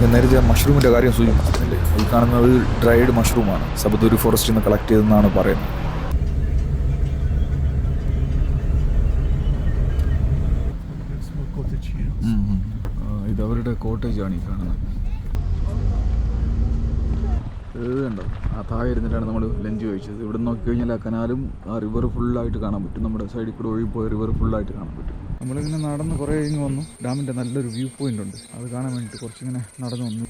ഞാൻ നേരത്തെ മഷ്റൂമിന്റെ കാര്യം സൂചിപ്പിച്ചില്ലേ ഈ കാണുന്നത് ഡ്രൈഡ് മഷ്റൂമാണ്. സബദൂരി ഫോറസ്റ്റിൽ നിന്ന് കളക്ട് ചെയ്തെന്നാണ് പറയുന്നത്. ഇത് അവരുടെ കോട്ടേജാണ് ഈ കാണുന്നത്. കണ്ടോ? ആ താഴെ ഇരുന്നിട്ടാണ് നമ്മൾ ലഞ്ച് കഴിച്ചത് ഇവിടെ നോക്കി കഴിഞ്ഞാൽ ആ കനാലും ആ റിവർ ഫുള്ളായിട്ട് കാണാൻ പറ്റും. നമ്മുടെ സൈഡിൽ കൂടെ ഒഴുകി പോയ റിവർ ഫുള്ളായിട്ട് കാണാൻ പറ്റും. നമ്മളിങ്ങനെ നടന്ന് കുറേ കഴിഞ്ഞ് വന്നു. ഡാമിന്റെ നല്ലൊരു വ്യൂ പോയിന്റ് ഉണ്ട്. അത് കാണാൻ വേണ്ടിയിട്ട് കുറച്ചിങ്ങനെ നടന്നു വന്നു.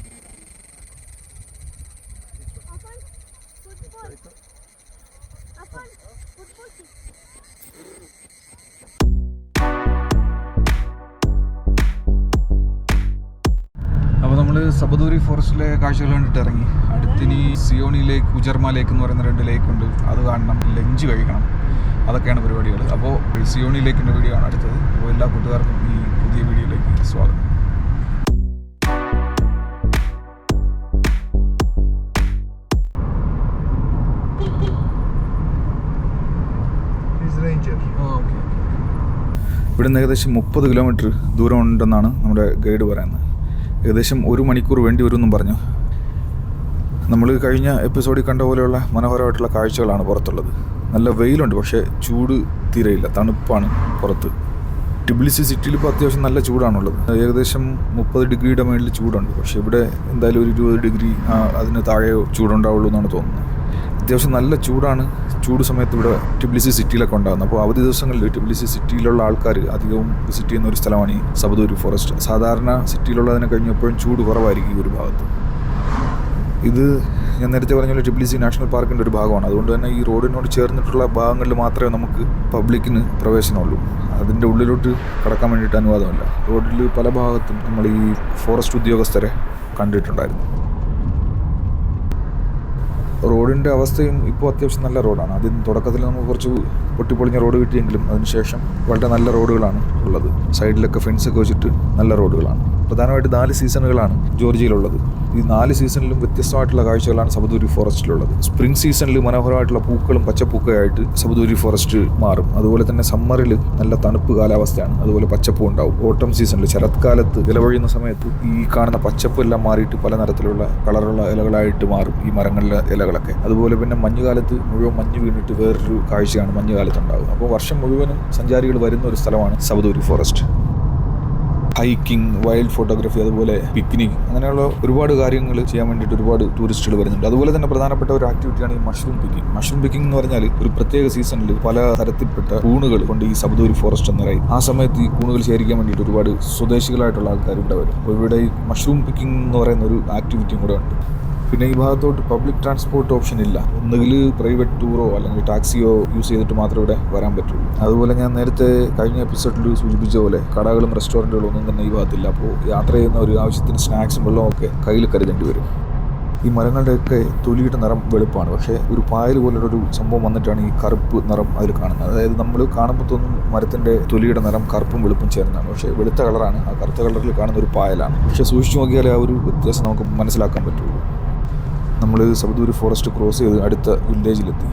നമ്മൾ സബദൂരി ഫോറസ്റ്റിലെ കാഴ്ചകൾ കണ്ടിട്ട് ഇറങ്ങി. അടുത്തിനി സിയോണി ലേക്ക് ഉജർമ ലേക്ക് എന്ന് പറയുന്ന രണ്ട് ലേക്ക് ഉണ്ട്. അത് കാണണം. ലഞ്ച് കഴിക്കണം. അതൊക്കെയാണ് പരിപാടികൾ. അപ്പോൾ സിയോണിയിലേക്കുള്ള വീഡിയോ ആണ് അടുത്തത്. അപ്പോൾ എല്ലാ കൂട്ടുകാർക്കും ഈ പുതിയ വീഡിയോയിലേക്ക് സ്വാഗതം. ഇവിടെ. ഇവിടുന്ന് ഏകദേശം മുപ്പത് കിലോമീറ്റർ ദൂരം ഉണ്ടെന്നാണ് നമ്മുടെ ഗൈഡ് പറയുന്നത്. ഏകദേശം ഒരു മണിക്കൂർ വേണ്ടി വരുമെന്നും പറഞ്ഞു. നമ്മൾ കഴിഞ്ഞ എപ്പിസോഡിൽ കണ്ട പോലെയുള്ള മനോഹരമായിട്ടുള്ള കാഴ്ചകളാണ് പുറത്തുള്ളത്. നല്ല വെയിലുണ്ട് പക്ഷേ ചൂട് തീരെയില്ല. തണുപ്പാണ് പുറത്ത്. ടിബിലിസി സിറ്റിയിൽ ഇപ്പോൾ അത്യാവശ്യം നല്ല ചൂടാണുള്ളത്. ഏകദേശം മുപ്പത് ഡിഗ്രിയുടെ മേളിൽ ചൂടുണ്ട്. പക്ഷേ ഇവിടെ എന്തായാലും ഒരു ഇരുപത് ഡിഗ്രി അതിന് താഴെയോ ചൂടുണ്ടാവുള്ളൂ എന്നാണ് തോന്നുന്നത്. അത്യാവശ്യം നല്ല ചൂടാണ് ചൂട് സമയത്ത് ഇവിടെ ടിബിലിസി സിറ്റിയിലൊക്കെ ഉണ്ടാകുന്നത്. അപ്പോൾ അവധി ദിവസങ്ങളിൽ ടിബിലിസി സിറ്റിയിലുള്ള ആൾക്കാർ അധികവും വിസിറ്റ് ചെയ്യുന്ന ഒരു സ്ഥലമാണ് ഈ സബദൂരി ഫോറസ്റ്റ് സാധാരണ സിറ്റിയിലുള്ളതിനെ കഴിഞ്ഞപ്പോഴും ചൂട് കുറവായിരിക്കും ഈ ഒരു ഭാഗത്ത്. ഇത് ഞാൻ നേരത്തെ പറഞ്ഞ പോലെ ടിബിലിസി നാഷണൽ പാർക്കിന്റെ ഒരു ഭാഗമാണ്. അതുകൊണ്ട് തന്നെ ഈ റോഡിനോട് ചേർന്നിട്ടുള്ള ഭാഗങ്ങളിൽ മാത്രമേ നമുക്ക് പബ്ലിക്കിന് പ്രവേശനമുള്ളൂ. അതിന്റെ ഉള്ളിലോട്ട് കടക്കാൻ വേണ്ടിയിട്ട് അനുവാദമില്ല. റോഡിൽ പല ഭാഗത്തും നമ്മൾ ഈ ഫോറസ്റ്റ് ഉദ്യോഗസ്ഥരെ കണ്ടിട്ടുണ്ടായിരുന്നു. റോഡിന്റെ അവസ്ഥയും ഇപ്പോൾ അത്യാവശ്യം നല്ല റോഡാണ്. ആദ്യം തുടക്കത്തിൽ നമുക്ക് കുറച്ച് പൊട്ടിപ്പൊളിഞ്ഞ റോഡ് കിട്ടിയെങ്കിലും അതിനുശേഷം വളരെ നല്ല റോഡുകളാണ് ഉള്ളത്. സൈഡിലൊക്കെ ഫെൻസൊക്കെ വെച്ചിട്ട് നല്ല റോഡുകളാണ്. പ്രധാനമായിട്ട് നാല് സീസണുകളാണ് ജോർജിയയിലുള്ളത്. ഈ നാല് സീസണിലും വ്യത്യസ്തമായിട്ടുള്ള കാഴ്ചകളാണ് സബദൂരി ഫോറസ്റ്റിലുള്ളത്. സ്പ്രിംഗ് സീസണിൽ മനോഹരമായിട്ടുള്ള പൂക്കളും പച്ചപ്പൂക്കയായിട്ട് സബദൂരി ഫോറസ്റ്റ് മാറും. അതുപോലെ തന്നെ സമ്മറിൽ നല്ല തണുപ്പ് കാലാവസ്ഥയാണ്. അതുപോലെ പച്ചപ്പൂ ഉണ്ടാവും. ഓട്ടം സീസണിൽ ശരത്കാലത്ത് ഇലവഴിയുന്ന സമയത്ത് ഈ കാണുന്ന പച്ചപ്പ് എല്ലാം മാറിയിട്ട് പല നിറത്തിലുള്ള കളറുള്ള ഇലകളായിട്ട് മാറും ഈ മരങ്ങളിലെ ഇലകളൊക്കെ. അതുപോലെ പിന്നെ മഞ്ഞുകാലത്ത് മുഴുവൻ മഞ്ഞ് വീണിട്ട് വേറൊരു കാഴ്ചയാണ് മഞ്ഞുകാലത്ത് ഉണ്ടാകും അപ്പോൾ വർഷം മുഴുവനും സഞ്ചാരികൾ വരുന്ന ഒരു സ്ഥലമാണ് Sabaduri forest. Hiking wild photography അതുപോലെ പിക്നിക് അങ്ങനെയുള്ള ഒരുപാട് കാര്യങ്ങൾ ചെയ്യാൻ വേണ്ടിയിട്ട് ഒരുപാട് ടൂറിസ്റ്റുകൾ വരുന്നുണ്ട്. അതുപോലെ തന്നെ പ്രധാനപ്പെട്ട ഒരു ആക്ടിവിറ്റിയാണ് ഈ മഷ്റൂം പിക്കിംഗ് മഷ്റൂം പിക്കിംഗ് എന്ന് പറഞ്ഞാൽ ഒരു പ്രത്യേക സീസണിൽ പല തരത്തിൽപ്പെട്ട കൂണുകൾ കൊണ്ട് ഈ സബ്ദൂരി ഫോറസ്റ്റ് എന്നറിയും ആ സമയത്ത് ഈ കൂണുകൾ ശേഖരിക്കാൻ വേണ്ടിയിട്ട് ഒരുപാട് സ്വദേശികളായിട്ടുള്ള ആൾക്കാർ ഇവിടെ വരും ഇവിടെ ഈ മഷ്റൂം പിക്കിംഗ് എന്ന് പറയുന്ന ഒരു ആക്ടിവിറ്റിയും കൂടെ ഉണ്ട്. പിന്നെ ഈ ഭാഗത്തോട്ട് പബ്ലിക് ട്രാൻസ്പോർട്ട് ഓപ്ഷൻ ഇല്ല. ഒന്നുകിൽ പ്രൈവറ്റ് ടൂറോ അല്ലെങ്കിൽ ടാക്സിയോ യൂസ് ചെയ്തിട്ട് മാത്രമേ ഇവിടെ വരാൻ പറ്റുള്ളൂ. അതുപോലെ ഞാൻ നേരത്തെ കഴിഞ്ഞ എപ്പിസോഡിൽ സൂചിപ്പിച്ച പോലെ കടകളും റെസ്റ്റോറന്റുകളും ഒന്നും തന്നെ ഈ ഭാഗത്തില്ല. അപ്പോൾ യാത്ര ചെയ്യുന്ന ഒരു ആവശ്യത്തിന് സ്നാക്സും വെള്ളവും ഒക്കെ കയ്യിൽ കരുതേണ്ടി വരും. ഈ മരങ്ങളുടെയൊക്കെ തൊലിയുടെ നിറം വെളുപ്പാണ്. പക്ഷേ ഒരു പായൽ പോലുള്ള ഒരു സംഭവം വന്നിട്ടാണ് ഈ കറുപ്പ് നിറം അതിൽ കാണുന്നത്. അതായത് നമ്മൾ കാണുമ്പോൾ തോന്നും മരത്തിന്റെ തൊലിയുടെ നിറം കറുപ്പും വെളുപ്പും ചേർന്നതാണ്. പക്ഷേ വെളുത്ത കളറാണ് ആ കറുത്ത കളറിൽ കാണുന്ന ഒരു പായലാണ്. പക്ഷേ സൂക്ഷിച്ചു നോക്കിയാലേ ആ ഒരു വ്യത്യാസം നമുക്ക് മനസ്സിലാക്കാൻ പറ്റുള്ളൂ. നമ്മൾ സബദൂരി ഫോറസ്റ്റ് ക്രോസ് ചെയ്ത് അടുത്ത വില്ലേജിലെത്തി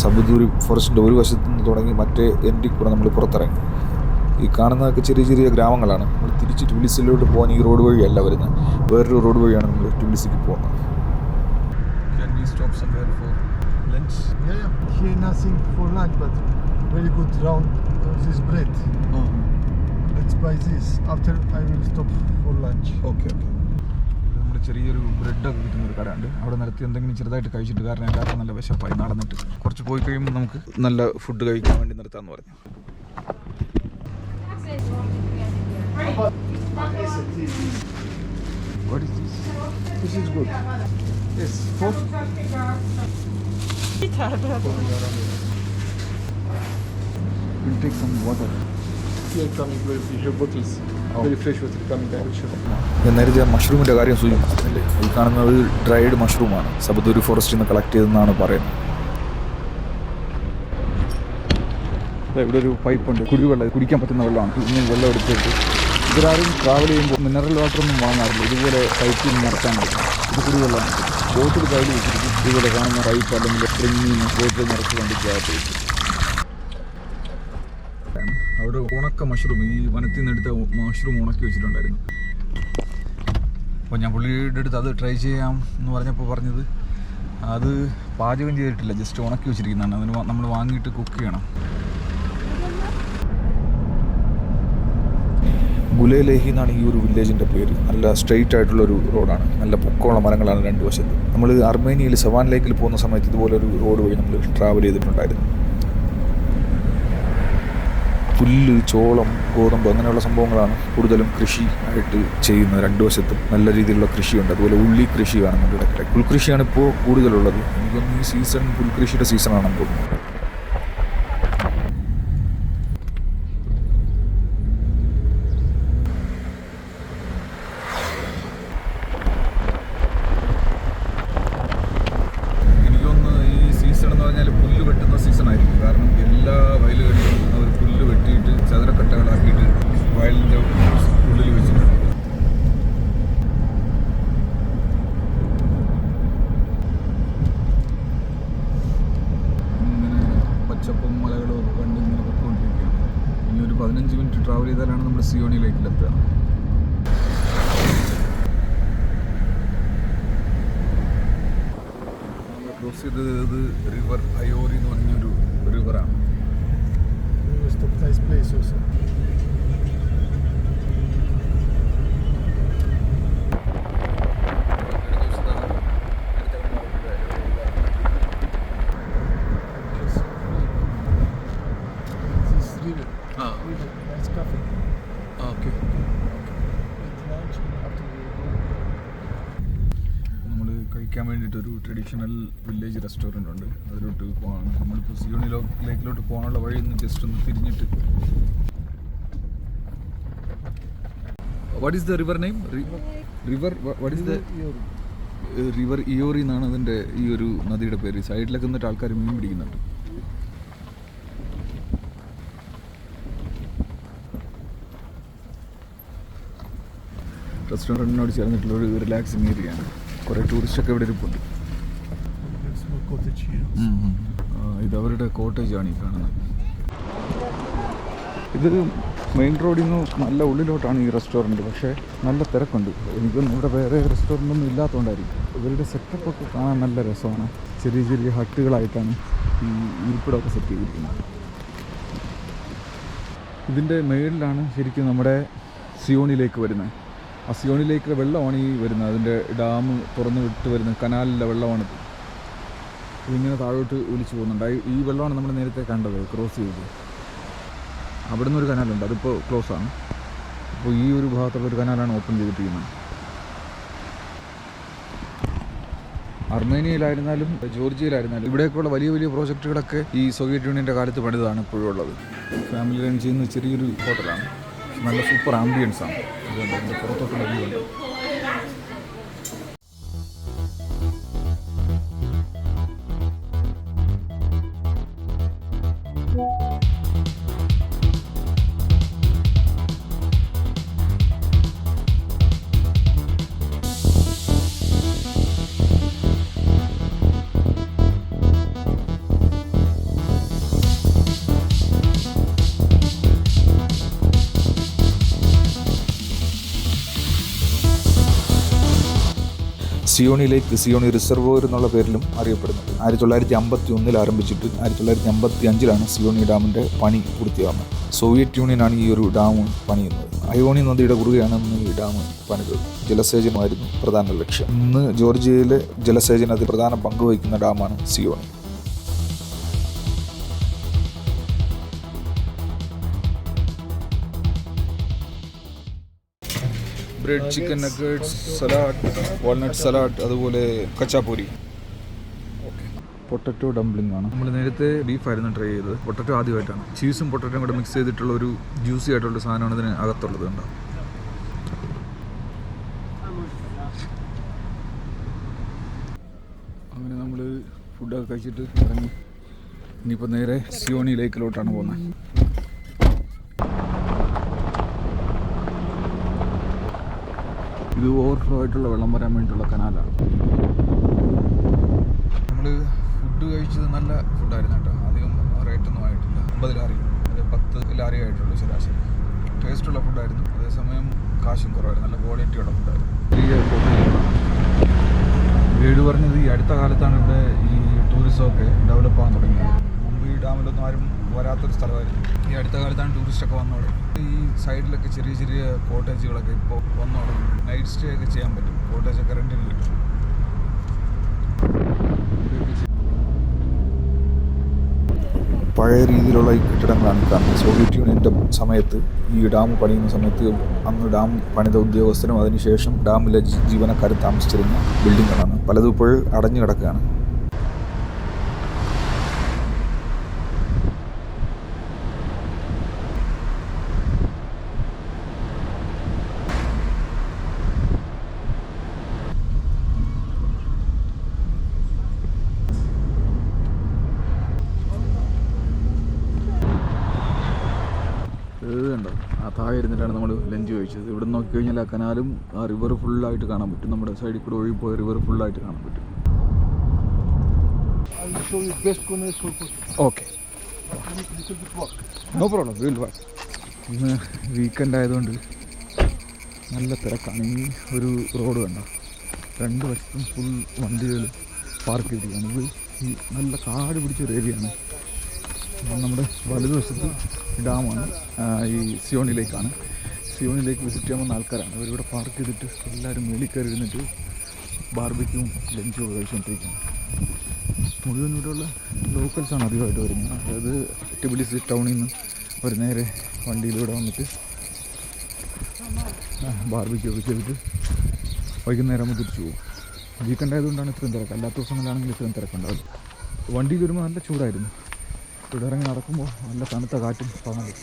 സബദൂരി ഫോറസ്റ്റിന്റെ ഒരു വശത്ത് നിന്ന് തുടങ്ങി മറ്റേ എൻഡിൽ കൂടെ നമ്മൾ പുറത്തിറങ്ങി ഈ കാണുന്നതൊക്കെ ചെറിയ ചെറിയ ഗ്രാമങ്ങളാണ് നമ്മൾ തിരിച്ച് ട്വിലിസിലോട്ട് പോകാൻ ഈ റോഡ് വഴിയല്ല വരുന്നത് വേറൊരു റോഡ് വഴിയാണ് നമ്മൾ ട്വിലിസിക്ക് പോകുന്നത് Yeah, yeah. Here nothing for lunch, but very good round uh, this bread. Let's buy this. After I will stop for lunch. Okay okay നമ്മൾ ചെറിയൊരു ബ്രെഡൊക്കെ കിട്ടുന്ന ഒരു കടയുണ്ട് അവിടെ നിർത്തി എന്തെങ്കിലും ചെറുതായിട്ട് കഴിച്ചിട്ട് കാരണം എല്ലാവർക്കും നല്ല വിശപ്പായി നടന്നിട്ട് കുറച്ച് പോയി കഴിയുമ്പോൾ നമുക്ക് നല്ല ഫുഡ് കഴിക്കാൻ വേണ്ടി നിർത്താമെന്ന് പറഞ്ഞു What is this? This is good. Yes, four. We'll take some water. ഞാൻ നേരത്തെ മഷ്റൂമിന്റെ കാര്യം സൂചിപ്പിച്ചില്ലേ ഈ ഒരു ഡ്രൈഡ് മഷ്റൂമാണ്. സബദൂരി ഫോറസ്റ്റിൽ നിന്ന് കളക്ട് ചെയ്തെന്നാണ് പറയുന്നത്. ഇവിടെ ഒരു പൈപ്പ് ഉണ്ട്. കുടിവെള്ളം കുടിക്കാൻ പറ്റുന്ന വെള്ളമാണ്. ഇങ്ങനെ വെള്ളം എടുത്തിട്ട്. ഇവരാരും ട്രാവൽ ചെയ്യുമ്പോൾ മിനറൽ വാട്ടർ ഒന്നും വാങ്ങാറില്ല. ഇതുപോലെ പൈപ്പിൽ പറ്റും. ഇത് കുടിവെള്ളമാണ്. ബോട്ടിൽ കയ്യിൽ വെച്ചിരിക്കും. ഇതുപോലെ കാണുന്ന പൈപ്പ് അല്ലെങ്കിൽ സ്പ്രിങ്ങിൽ നിന്ന് ബോട്ടിൽ നിറച്ച് വണ്ടിക്കകത്ത് വെച്ചു അവിടെ ഉണക്ക മഷ്റൂം ഈ വനത്തിൽ നിന്ന് എടുത്ത മഷ്റൂം ഉണക്കി വെച്ചിട്ടുണ്ടായിരുന്നു. അപ്പോൾ ഞാൻ പുള്ളിയുടെ അടുത്ത് അത് ട്രൈ ചെയ്യാം എന്ന് പറഞ്ഞപ്പോൾ പറഞ്ഞത് അത് പാചകം ചെയ്തിട്ടില്ല ജസ്റ്റ് ഉണക്കി വെച്ചിരിക്കുന്നതാണ്. അതിന് നമ്മൾ വാങ്ങിയിട്ട് കുക്ക് ചെയ്യണം. ഗുലേലേഹി എന്നാണ് ഈ ഒരു വില്ലേജിന്റെ പേര്. നല്ല സ്ട്രെയിറ്റ് ആയിട്ടുള്ള ഒരു റോഡാണ് നല്ല പൊക്കമുള്ള മരങ്ങളാണ് രണ്ട് വശത്ത്. നമ്മൾ അർമേനിയയിൽ സവാൻ ലേക്കിൽ പോകുന്ന സമയത്ത് ഇതുപോലെ ഒരു റോഡ് വഴി നമ്മൾ ട്രാവൽ ചെയ്തിട്ടുണ്ടായിരുന്നു. പുല്ല് ചോളം ഗോതമ്പ് അങ്ങനെയുള്ള സംഭവങ്ങളാണ് കൂടുതലും കൃഷി ആയിട്ട് ചെയ്യുന്നത്. രണ്ട് വശത്തും നല്ല രീതിയിലുള്ള കൃഷിയുണ്ട്. അതുപോലെ ഉള്ളി കൃഷി കാണുന്നുണ്ട് ഇടയ്ക്കിടെ. പുൽകൃഷിയാണ് ഇപ്പോൾ കൂടുതലുള്ളത്. എനിക്കൊന്ന് ഈ സീസൺ പുൽകൃഷിയുടെ സീസണാണെന്ന് തോന്നുന്നു എനിക്കൊന്ന് ഈ സീസൺ എന്ന് പറഞ്ഞാൽ പുല്ല് വെട്ടുന്ന സീസൺ ആയിരിക്കും കാരണം എല്ലാ വയലുകളിലും അവർ പുല്ല് വെട്ടിയിട്ട് ചതുരക്കട്ടകളാക്കിയിട്ട് വയലിന്റെ ഉള്ളിൽ വെച്ചിട്ടുണ്ട് ഇങ്ങനെ പച്ചപ്പും മലകളും ഒക്കെ കണ്ട് ഇങ്ങനെ പൊയ്ക്കൊണ്ടിരിക്കുകയാണ് ഇനി ഒരു പതിനഞ്ച് മിനിറ്റ് ട്രാവൽ ചെയ്താലാണ് നമ്മൾ സിയോണി ലേക്കിലെത്തുക ക്രോസ് ചെയ്തത് റിവർ അയോറി എന്ന് പറഞ്ഞൊരു റിവറാണ് We will stop nice place also. Just This river. Ah. River, nice cafe. Okay Eat lunch after we go. നമ്മൾ കഴിക്കാൻ വേണ്ടിയിട്ട് ഒരു ട്രഡീഷണൽ വില്ലേജ് റെസ്റ്റോറന്റ് ഉണ്ട്. അതിലോട്ട് പോകണം. നമ്മളിപ്പോൾ സിയോണി ലോ ലേക്കിലോട്ട് പോകാനുള്ള വഴി ഒന്ന് ജസ്റ്റ് ഒന്ന് തിരിഞ്ഞിട്ട്. What is the river name river what is the. River ഇയോറി എന്നാണ് അതിന്റെ ഈ ഒരു നദിയുടെ പേര്. സൈഡിലൊക്കെ നിന്നിട്ട് ആൾക്കാർ മീൻ പിടിക്കുന്നുണ്ട്. റെസ്റ്റോറന്റിനോട് ചേർന്നിട്ടുള്ള ഒരു റിലാക്സിങ് ഏരിയയാണ് കുറേ ടൂറിസ്റ്റൊക്കെ ഇവിടെ ഇരിപ്പുണ്ട്. ഇത് അവരുടെ കോട്ടേജാണ് ഈ കാണുന്നത്. ഇത് മെയിൻ റോഡിൽ നിന്ന് നല്ല ഉള്ളിലോട്ടാണ് ഈ റെസ്റ്റോറന്റ് പക്ഷേ നല്ല തിരക്കുണ്ട്. എനിക്കൊന്നും ഇവിടെ വേറെ റെസ്റ്റോറന്റ് ഒന്നും ഇല്ലാത്തതുകൊണ്ടായിരിക്കും ഇവരുടെ സെറ്റപ്പ് ഒക്കെ കാണാൻ നല്ല രസമാണ്. ചെറിയ ചെറിയ ഹട്ടുകളായിട്ടാണ് ഈ ഇരിപ്പിടമൊക്കെ സെറ്റ് ചെയ്തിരിക്കുന്നത്. ഇതിന്റെ മേളിലാണ് ശരിക്കും നമ്മുടെ സിയോണിലേക്ക് വരുന്നത്. ആ സിയോണിലേക്ക് വെള്ളമാണ് ഈ വരുന്നത്. അതിന്റെ ഡാം തുറന്ന് വിട്ട് വരുന്നത് കനാലിലെ വെള്ളമാണിത് ഇതിങ്ങനെ താഴോട്ട് ഒലിച്ചു പോകുന്നുണ്ട്. ഈ വെള്ളമാണ് നമ്മൾ നേരത്തെ കണ്ടത് ക്രോസ് ചെയ്തത്. അവിടെ നിന്നൊരു കനാലുണ്ട്. അതിപ്പോൾ ക്ലോസ് ആണ്. അപ്പോൾ ഈ ഒരു ഭാഗത്തുള്ള ഒരു കനാലാണ് ഓപ്പൺ ചെയ്തിട്ടിരിക്കുന്നത്. അർമേനിയയിലായിരുന്നാലും ജോർജിയയിലായിരുന്നാലും ഇവിടേക്കുള്ള വലിയ വലിയ പ്രോജക്റ്റുകളൊക്കെ ഈ സോവിയറ്റ് യൂണിയന്റെ കാലത്ത് പണിതാണ് ഇപ്പോഴുള്ളത്. ഫാമിലി റൺ ചെയ്യുന്ന ചെറിയൊരു ഹോട്ടലാണ്. നല്ല സൂപ്പർ ആംബിയൻസ് ആണ് ഇതുകൊണ്ട് അതിന്റെ പുറത്തോട്ടുള്ള വ്യൂ ഉണ്ട് സിയോണി ലേക്ക് സിയോണി റിസർവോയർ എന്നുള്ള പേരിലും അറിയപ്പെടുന്നുണ്ട്. ആയിരത്തി തൊള്ളായിരത്തി അമ്പത്തി ഒന്നിൽ ആരംഭിച്ചിട്ട് ആയിരത്തി തൊള്ളായിരത്തി അമ്പത്തി അഞ്ചിലാണ് സിയോണി ഡാമിന്റെ പണി പൂർത്തിയാകുന്നത് സോവിയറ്റ് യൂണിയനാണ് ഈ ഒരു ഡാം പണിയുന്നത്. അയോണി നദിയുടെ കുറുകയാണ് ഇന്ന് ഈ ഡാം പണിതത്. ജലസേചനമായിരുന്നു പ്രധാന ലക്ഷ്യം. ഇന്ന് ജോർജിയയിലെ ജലസേചനത്തിൽ പ്രധാന പങ്കുവഹിക്കുന്ന ഡാമാണ് Seoni. Bread chicken nuggets salad walnut salad അതുപോലെ കച്ചാപ്പൂരി. പൊട്ടറ്റോ ഡംപ്ലിംഗ് ആണ്. നമ്മൾ നേരത്തെ ബീഫായിരുന്നു ട്രൈ ചെയ്തത്. പൊട്ടറ്റോ ആദ്യമായിട്ടാണ്. ചീസും പൊട്ടറ്റോയും കൂടെ മിക്സ് ചെയ്തിട്ടുള്ള ഒരു ജ്യൂസി ആയിട്ടുള്ള സാധനമാണ് ഇതിന് അകത്തുള്ളത് കണ്ടോ? അങ്ങനെ നമ്മൾ ഫുഡൊക്കെ കഴിച്ചിട്ട് ഇറങ്ങി. ഇനിയിപ്പോൾ നേരെ സിയോണി ലേക്കിലോട്ടാണ് പോകുന്നത്. ഇത് ഓവർഫ്ലോ ആയിട്ടുള്ള വെള്ളം വരാൻ വേണ്ടിയിട്ടുള്ള കനാലാണ്. നമ്മൾ ഫുഡ് കഴിച്ചത് നല്ല ഫുഡായിരുന്നു കേട്ടോ. അധികം റേറ്റൊന്നും ആയിട്ടില്ല. അമ്പത് ലാറി. അത് പത്ത് ലാറി ആയിട്ടുള്ളൂ ശരാശരി. ടേസ്റ്റുള്ള ഫുഡായിരുന്നു അതേസമയം കാശും കുറവായിരുന്നു. നല്ല ക്വാളിറ്റിയുള്ള ഫുഡായിരുന്നു വീട് പറഞ്ഞത് ഈ അടുത്ത കാലത്താണ് ഇവിടെ ഈ ടൂറിസമൊക്കെ ഡെവലപ്പ് ആകാൻ തുടങ്ങിയത്. മുമ്പ് ഈ ഡാമിലൊന്നും ആരും വരാത്തൊരു സ്ഥലമായിരുന്നു ഈ അടുത്ത കാലത്താണ് ടൂറിസ്റ്റ് ഒക്കെ വന്നു തുടങ്ങി ഈ സൈഡിലൊക്കെ ചെറിയ ചെറിയ കോട്ടേജുകളൊക്കെ ഇപ്പോൾ വന്നു തുടങ്ങി നൈറ്റ് സ്റ്റേ ഒക്കെ ചെയ്യാൻ പറ്റും. കോട്ടേജ് ഒക്കെ റെന്റിന് കിട്ടും. പഴയ രീതിയിലുള്ള ഈ കെട്ടിടങ്ങളാണ് കാണുന്നത്. സോവിയറ്റ് യൂണിയന്റെ സമയത്ത് ഈ ഡാം പണിയുന്ന സമയത്ത് അന്ന് ഡാം പണിത ഉദ്യോഗസ്ഥരും അതിനുശേഷം ഡാമിലെ ജീവനക്കാർ ജീവനക്കാരും താമസിച്ചിരുന്ന ബിൽഡിങ്ങുകളാണ് പലതും ഇപ്പോൾ അടഞ്ഞു കിടക്കുകയാണ് ഇത് കണ്ടോ ആ താഴെ ഇരുന്നിട്ടാണ് നമ്മൾ കഴിച്ചത് ഇവിടെ നോക്കി കഴിഞ്ഞാൽ ആ കനാലും ആ റിവർ ഫുള്ളായിട്ട് കാണാൻ പറ്റും. നമ്മുടെ സൈഡിൽ കൂടെ ഒഴുകി പോയ റിവർ ഫുള്ളായിട്ട് കാണാൻ പറ്റും. Okay. No problem will watch ഇന്ന് വീക്കെൻഡ് ആയതുകൊണ്ട് നല്ല തിരക്കാണ്. ഈ ഒരു റോഡ് കണ്ടോ. രണ്ട് വശത്തും ഫുൾ വണ്ടികൾ പാർക്ക് ചെയ്തിരിക്കുകയാണ്. ഇത് ഈ നല്ല കാട് പിടിച്ചൊരു ഏരിയയാണ് അപ്പം നമ്മുടെ വലതുവശത്ത് ഡാമാണ് ഈ സിയോണിലേക്കാണ്. സിയോണിലേക്ക് വിസിറ്റ് ചെയ്യാൻ വന്ന ആൾക്കാരാണ്. അവരിവിടെ പാർക്ക് ചെയ്തിട്ട് എല്ലാവരും മേളിൽ കയറി ഇരുന്നിട്ട് ബാർബിക്കും ലഞ്ചും ഒക്കെ കഴിച്ചുകൊണ്ടിരിക്കുകയാണ് മുഴുവൻ ഇവിടെയുള്ള ലോക്കൽസാണ് അധികമായിട്ട് വരുന്നത്. അതായത് ടിബിലിസ് ടൗണിൽ നിന്ന് ഒരു നേരെ വണ്ടിയിലൂടെ വന്നിട്ട് ബാർബിക്യൂ ഒക്കെ ചെയ്തിട്ട് വൈകുന്നേരം ആകുമ്പോൾ തിരിച്ചു പോകും. വീക്കെൻഡ് ആയതുകൊണ്ടാണ് ഇത്രയും തിരക്ക്. അല്ലാത്ത ദിവസങ്ങളിലാണെങ്കിൽ ഇത്രയും തിരക്കുണ്ടാവില്ല. വണ്ടിയിൽ വരുമ്പോൾ നല്ല ചൂടായിരുന്നു. ഇവിടെ ഇറങ്ങി നടക്കുമ്പോൾ നല്ല തണുത്ത കാറ്റും പകലും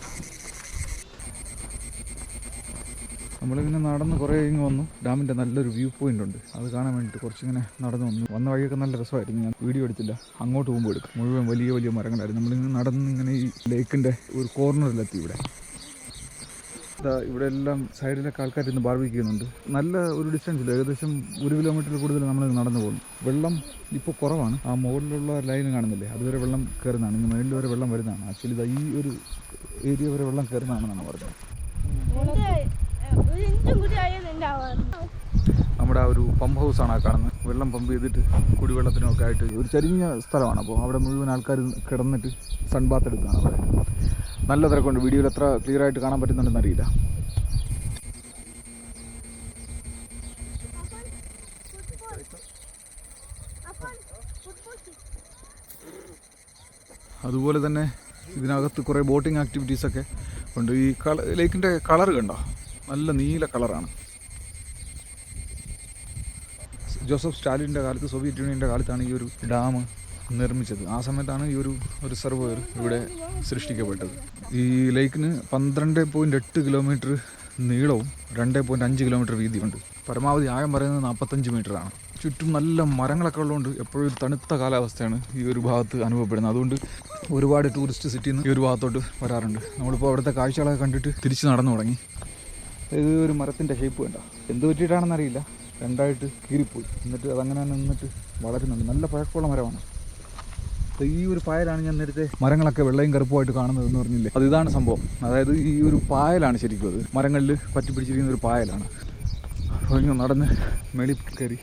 നമ്മളിങ്ങനെ നടന്ന് കുറേ ഇങ്ങ് വന്നു. ഡാമിന്റെ നല്ലൊരു വ്യൂ പോയിന്റ് ഉണ്ട്. അത് കാണാൻ വേണ്ടിയിട്ട് കുറച്ചിങ്ങനെ നടന്നു വന്നു. വന്ന വഴിയൊക്കെ നല്ല രസമായിരുന്നു. ഞാൻ വീഡിയോ എടുത്തില്ല. അങ്ങോട്ട് പോകുമ്പോൾ എടുക്കും. മുഴുവൻ വലിയ വലിയ മരങ്ങളായിരുന്നു. നമ്മളിങ്ങനെ നടന്ന് ഇങ്ങനെ ഈ ലേക്കിന്റെ ഒരു കോർണറിലെത്തി ഇവിടെ. ഇവിടെ എല്ലാം സൈഡിലൊക്കെ ആൾക്കാർ ഇന്ന് ബാർബിക്കുന്നുണ്ട് നല്ല ഒരു ഡിസ്റ്റൻസിൽ ഏകദേശം ഒരു കിലോമീറ്റർ കൂടുതൽ നമ്മൾ നടന്നു പോകുന്നു. വെള്ളം ഇപ്പോൾ കുറവാണ്. ആ മുകളിലുള്ള ലൈൻ കാണുന്നില്ലേ? അതുവരെ വെള്ളം കയറുന്നതാണ് ഇനി മേളിൽ വരെ വെള്ളം വരുന്നതാണ്. ആക്ച്വലി ഈ ഒരു ഏരിയ വരെ വെള്ളം കയറുന്നതാണെന്നാണ് പറഞ്ഞത്. നമ്മുടെ ആ ഒരു പമ്പ് ആണ് ആ കാണുന്നത്. വെള്ളം പമ്പ് ചെയ്തിട്ട് കുടിവെള്ളത്തിനൊക്കെ ആയിട്ട് ഒരു ചരിഞ്ഞ സ്ഥലമാണ്. അപ്പോൾ അവിടെ മുഴുവൻ ആൾക്കാർ കിടന്നിട്ട് സൺബാത്ത് എടുക്കുകയാണ് അവിടെ. നല്ല തിരക്കുണ്ട്. വീഡിയോയിൽ എത്ര ക്ലിയർ ആയിട്ട് കാണാൻ പറ്റുന്നുണ്ടെന്ന് അറിയില്ല. അതുപോലെ തന്നെ ഇതിനകത്ത് കുറേ ബോട്ടിംഗ് ആക്ടിവിറ്റീസൊക്കെ ഉണ്ട്. ഈ കള ലേക്കിന്റെ കളർ കണ്ടോ? നല്ല നീല കളറാണ്. ജോസഫ് സ്റ്റാലിന്റെ കാലത്ത് സോവിയറ്റ് യൂണിയന്റെ കാലത്താണ് ഈ ഒരു ഡാം നിർമ്മിച്ചത്. ആ സമയത്താണ് ഈ ഒരു റിസർവയർ ഇവിടെ സൃഷ്ടിക്കപ്പെട്ടത്. ഈ ലേക്കിന് പന്ത്രണ്ട് പോയിന്റ് എട്ട് കിലോമീറ്റർ നീളവും രണ്ട് പോയിന്റ് അഞ്ച് കിലോമീറ്റർ വീതിയുണ്ട്. പരമാവധി ആഴം പറയുന്നത് നാൽപ്പത്തഞ്ച് മീറ്ററാണ് ചുറ്റും നല്ല മരങ്ങളൊക്കെ ഉള്ളതുകൊണ്ട് എപ്പോഴും ഒരു തണുത്ത കാലാവസ്ഥയാണ് ഈ ഒരു ഭാഗത്ത് അനുഭവപ്പെടുന്നത്. അതുകൊണ്ട് ഒരുപാട് ടൂറിസ്റ്റ് സിറ്റിയിൽ നിന്ന് ഈ ഒരു ഭാഗത്തോട്ട് വരാറുണ്ട്. നമ്മളിപ്പോൾ അവിടുത്തെ കാഴ്ചകളൊക്കെ കണ്ടിട്ട് തിരിച്ച് നടന്നു തുടങ്ങി. ഇത് ഒരു മരത്തിന്റെ ഷേപ്പ് വേണ്ട എന്ത് പറ്റിയിട്ടാണെന്നറിയില്ല രണ്ടായിട്ട് കീറിപ്പോയി. എന്നിട്ട് അതങ്ങനെ നിന്നിട്ട് വളരുന്നുണ്ട്. നല്ല പഴക്കമുള്ള മരമാണ്. ഈ ഒരു പായലാണ് ഞാൻ നേരത്തെ മരങ്ങളൊക്കെ വെള്ളയും കറുപ്പുമായിട്ട് കാണുന്നത് എന്ന് പറഞ്ഞില്ലേ? അത് ഇതാണ് സംഭവം. അതായത് ഈ ഒരു പായലാണ് ശരിക്കും അത്. മരങ്ങളിൽ പറ്റിപ്പിടിച്ചിരിക്കുന്ന ഒരു പായലാണ്. അപ്പോൾ ഇങ്ങനെ നടന്ന് മേളി കയറി.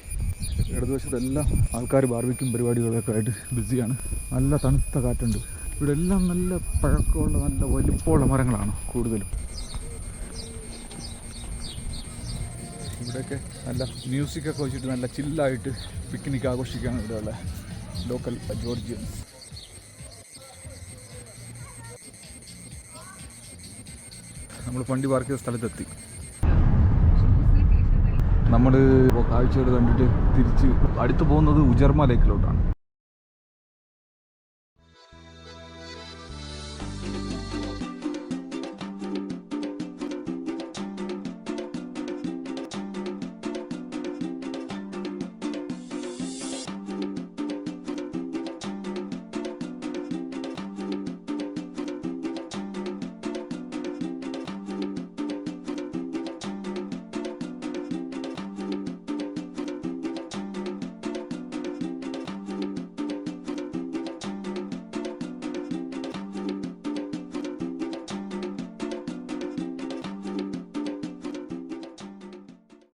ഇടതുവശത്തെല്ലാം ആൾക്കാർ ബാർബിക്കും പരിപാടികളൊക്കെ ആയിട്ട് ബിസിയാണ് നല്ല തണുത്ത കാറ്റുണ്ട്. ഇവിടെ എല്ലാം നല്ല പഴക്കമുള്ള നല്ല വലിപ്പമുള്ള മരങ്ങളാണ് കൂടുതലും. ഇവിടെയൊക്കെ നല്ല മ്യൂസിക്കൊക്കെ വെച്ചിട്ട് നല്ല ചില്ലായിട്ട് പിക്നിക് ആഘോഷിക്കുകയാണ് ഇവിടെയുള്ള ലോക്കൽ ജോർജിയൻസ് നമ്മൾ പണ്ടി പാർക്ക് ചെയ്ത സ്ഥലത്തെത്തി. നമ്മൾ കാഴ്ചകൾ കണ്ടിട്ട് തിരിച്ച് അടുത്ത് പോകുന്നത് ഉജർമ ലേക്കിലോട്ടാണ്